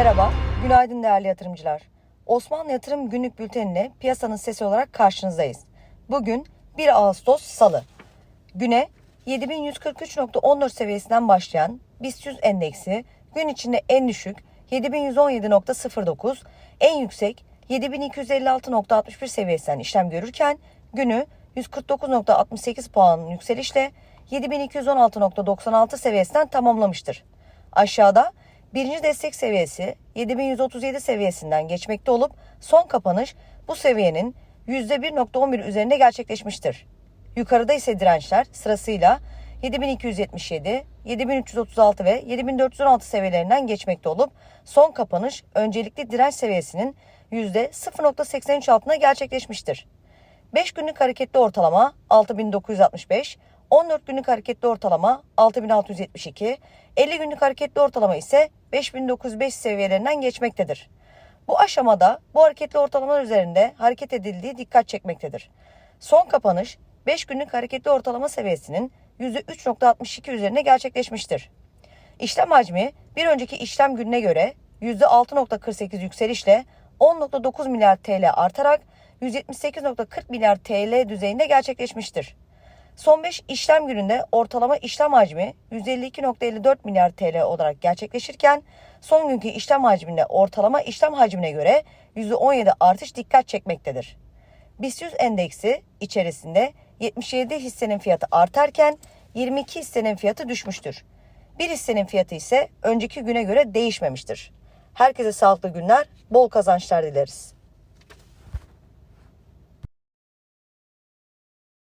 Merhaba, günaydın değerli yatırımcılar. Osmanlı Yatırım Günlük Bülteni'ne piyasanın sesi olarak karşınızdayız. Bugün 1 Ağustos Salı. Güne 7143.14 seviyesinden başlayan BIST 100 endeksi gün içinde en düşük 7117.09, en yüksek 7256.61 seviyesinden işlem görürken günü 149.68 puan yükselişle 7216.96 seviyesinden tamamlamıştır. Aşağıda birinci destek seviyesi 7137 seviyesinden geçmekte olup son kapanış bu seviyenin %1.11 üzerinde gerçekleşmiştir. Yukarıda ise dirençler sırasıyla 7277, 7336 ve 7416 seviyelerinden geçmekte olup son kapanış öncelikli direnç seviyesinin %0.83 altına gerçekleşmiştir. 5 günlük hareketli ortalama 6965, 14 günlük hareketli ortalama 6672, 50 günlük hareketli ortalama ise 5905 seviyelerinden geçmektedir. Bu aşamada bu hareketli ortalamalar üzerinde hareket edildiği dikkat çekmektedir. Son kapanış 5 günlük hareketli ortalama seviyesinin %3.62 üzerine gerçekleşmiştir. İşlem hacmi bir önceki işlem gününe göre %6.48 yükselişle 10.9 milyar TL artarak 178.40 milyar TL düzeyinde gerçekleşmiştir. Son 5 işlem gününde ortalama işlem hacmi 152.54 milyar TL olarak gerçekleşirken son günkü işlem hacminde ortalama işlem hacmine göre %17 artış dikkat çekmektedir. BIST 100 endeksi içerisinde 77 hissenin fiyatı artarken 22 hissenin fiyatı düşmüştür. Bir hissenin fiyatı ise önceki güne göre değişmemiştir. Herkese sağlıklı günler, bol kazançlar dileriz.